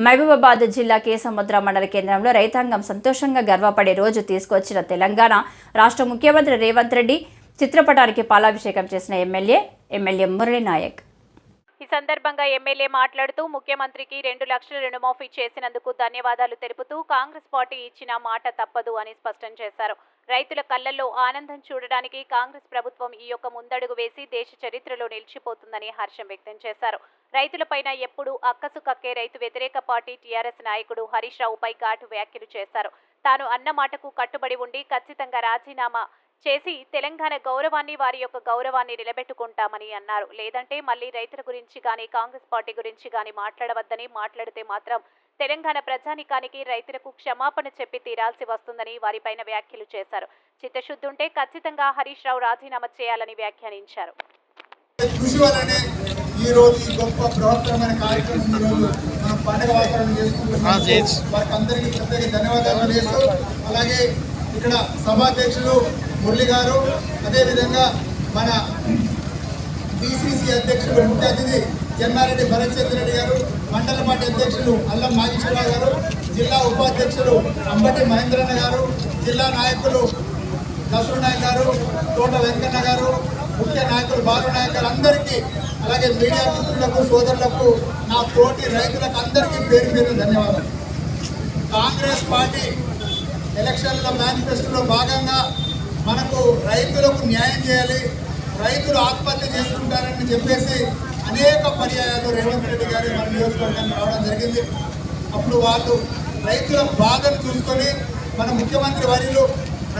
మహబూబాబాద్ జిల్లా కేసముద్ర మండల కేంద్రంలో రైతాంగం సంతోషంగా గర్వపడే రోజు తీసుకొచ్చిన తెలంగాణ రాష్ట్ర ముఖ్యమంత్రి రేవంత్ రెడ్డి చిత్రపటానికి పాలాభిషేకం చేసిన ఎమ్మెల్యే ఎమ్మెల్యే మురళీ నాయక్ ఈ సందర్భంగా ఎమ్మెల్యే మాట్లాడుతూ ముఖ్యమంత్రికి రెండు లక్షల రుణమాఫీ చేసినందుకు ధన్యవాదాలు తెలుపుతూ కాంగ్రెస్ పార్టీ ఇచ్చిన మాట తప్పదు అని స్పష్టం చేశారు. రైతుల కళ్ళల్లో ఆనందం చూడడానికి కాంగ్రెస్ ప్రభుత్వం ఈ యొక్క ముందడుగు వేసి దేశ చరిత్రలో నిలిచిపోతుందని హర్షం వ్యక్తం చేశారు. రైతులపైన ఎప్పుడూ అక్కసు కక్కే రైతు వ్యతిరేక పార్టీ టీఆర్ఎస్ నాయకుడు హరీష్ రావుపై ఘాటు వ్యాఖ్యలు చేశారు. తాను అన్న మాటకు కట్టుబడి ఉండి ఖచ్చితంగా రాజీనామా చేసి తెలంగాణ గౌరవాన్ని వారి యొక్క గౌరవాన్ని నిలబెట్టుకుంటామని అన్నారు. లేదంటే మళ్ళీ రైతుల గురించి గాని కాంగ్రెస్ పార్టీ గురించి గాని మాట్లాడవద్దని మాట్లాడితే మాత్రం తెలంగాణ ప్రజానికానికి రైతులకు క్షమాపణ చెప్పి తీరాల్సి వస్తుందని వారిపైన వ్యాఖ్యలు చేశారు. చిత్తశుద్ధి ఉంటే ఖచ్చితంగా హరీష్ రావు రాజీనామా చేయాలని వ్యాఖ్యానించారు. కృషి వల్లనే ఈ రోజు ఈ గొప్ప బృహత్తరమైన కార్యక్రమం ఈ రోజు మనం పండుగ వాతావరణం చేసుకుంటున్నాం. వారికి అందరికీ ప్రత్యేక ధన్యవాదాలు చేస్తూ అలాగే ఇక్కడ సభాధ్యక్షులు మురళి గారు అదేవిధంగా మన బీసీసీ అధ్యక్షులు ముఖ్య అతిథి చెన్నారెడ్డి భరత్చంద్ర రెడ్డి గారు మండల పార్టీ అధ్యక్షులు అల్లం నాగేశ్వరరావు గారు జిల్లా ఉపాధ్యక్షులు అంబటి మహేంద్రన్న గారు జిల్లా నాయకులు దసరు నాయక్ గారు తోట వెంకన్న గారు ముఖ్య నాయకులు బాలు నాయక్ గారు అందరికీ అలాగే మీడియా మిత్రులకు సోదరులకు నా తోటి రైతులకు అందరికీ పేరు పేరు ధన్యవాదాలు. కాంగ్రెస్ పార్టీ ఎలక్షన్ల మేనిఫెస్టోలో భాగంగా మనకు రైతులకు న్యాయం చేయాలి రైతులు ఆత్మహత్య చేసుకుంటారని చెప్పేసి అనేక పర్యాయాలు రేవంత్ రెడ్డి గారు మన నియోజకవర్గానికి రావడం జరిగింది. అప్పుడు వాళ్ళు రైతుల బాధను చూసుకొని మన ముఖ్యమంత్రి వర్యులు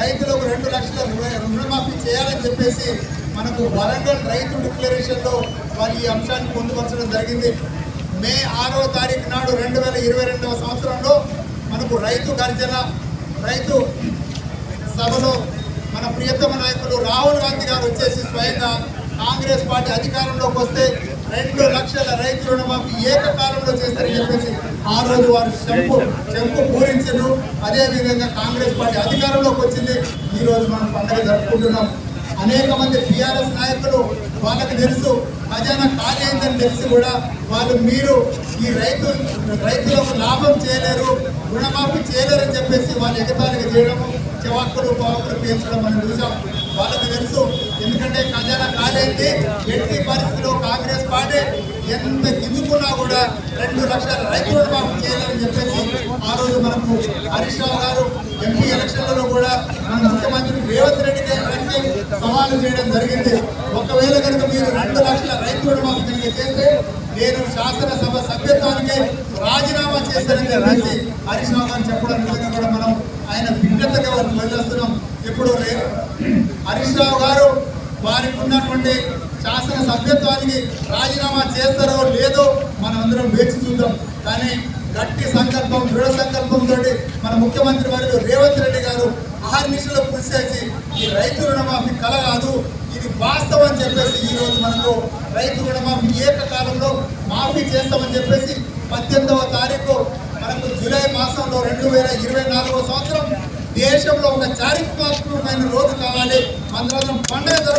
రైతులకు రెండు లక్షల రుణమాఫీ చేయాలని చెప్పేసి మనకు వరంగల్ రైతు డిక్లరేషన్లో వారి ఈ అంశాన్ని పొందుపరచడం జరిగింది. మే ఆరవ తారీఖు నాడు రెండు వేల ఇరవై రెండవ సంవత్సరంలో మనకు రైతు గర్జన రైతు సభలో మన ప్రియతమ నాయకులు రాహుల్ గాంధీ గారు వచ్చేసి స్వయంగా కాంగ్రెస్ పార్టీ అధికారంలోకి వస్తే రెండు లక్షల రైతు రుణమాఫీ ఏకకాలంలో చేస్తారని చెప్పేసి ఆ రోజు వారు చెంపు చెంపు పూరించారు అదేవిధంగా కాంగ్రెస్ పార్టీ అధికారంలోకి వచ్చింది. ఈ రోజు మనం పండుగ జరుపుకుంటున్నాం. అనేక మంది టీఆర్ఎస్ నాయకులు వాళ్ళకి తెలుసు ఖజానా ఖాళీ అయిందని తెలిసి కూడా వాళ్ళు మీరు ఈ రైతు రైతులకు లాభం చేయలేరు రుణమాఫీ చేయలేరని చెప్పేసి వాళ్ళు ఎగతాళిగా చేయడము చెవాకులు పావుకులు పేర్చడం మనం చూసాం. వాళ్ళకి తెలుసు ఎందుకంటే ఖజానా ఖాళీ ఎట్టి పరిస్థితిలో కాంగ్రెస్ పార్టీ ఎంత గింజుకున్నా కూడా రెండు లక్షల రైతు రుణమాఫీ చేయాలని చెప్పేసి ఆ రోజు మనకు హరీష్ రావు గారు ఎంపీ ఎలక్షన్లలో కూడా మన ముఖ్యమంత్రి రేవంత్ రెడ్డి గారికి సవాలు చేయడం జరిగింది. ఒకవేళ కనుక మీరు రెండు లక్షల రైతు రుణమాఫీ తెలియజేస్తే నేను శాసనసభ సభ్యత్వానికి రాజీనామా చేశానని చెప్పేసి హరీష్ రావు గారు చెప్పడం నిజంగా కూడా మనం ఆయన భిన్నతగా వారిని వదిలేస్తున్నాం. ఇప్పుడు లేదు హరీష్ రావు గారు వారికి ఉన్నటువంటి శాసన సభ్యత్వానికి రాజీనామా చేస్తారో లేదో మనం అందరం వేచి చూద్దాం. కానీ గట్టి సంకల్పం దృఢ సంకల్పంతో మన ముఖ్యమంత్రి వారు రేవంత్ రెడ్డి గారు ఆర్నిషలో కృషి చేసి ఈ రైతు రుణమాఫీ కల కాదు ఇది వాస్తవం అని చెప్పేసి ఈ రోజు మనకు రైతు రుణమాఫీ ఏకకాలంలో మాఫీ చేస్తామని చెప్పేసి పద్దెనిమిదవ తారీఖు మనకు జూలై మాసంలో రెండు వేల ఇరవై నాలుగవ సంవత్సరం దేశంలో ఒక చారిత్రాత్మకమైన రోజు కావాలి. అందరం పండుగ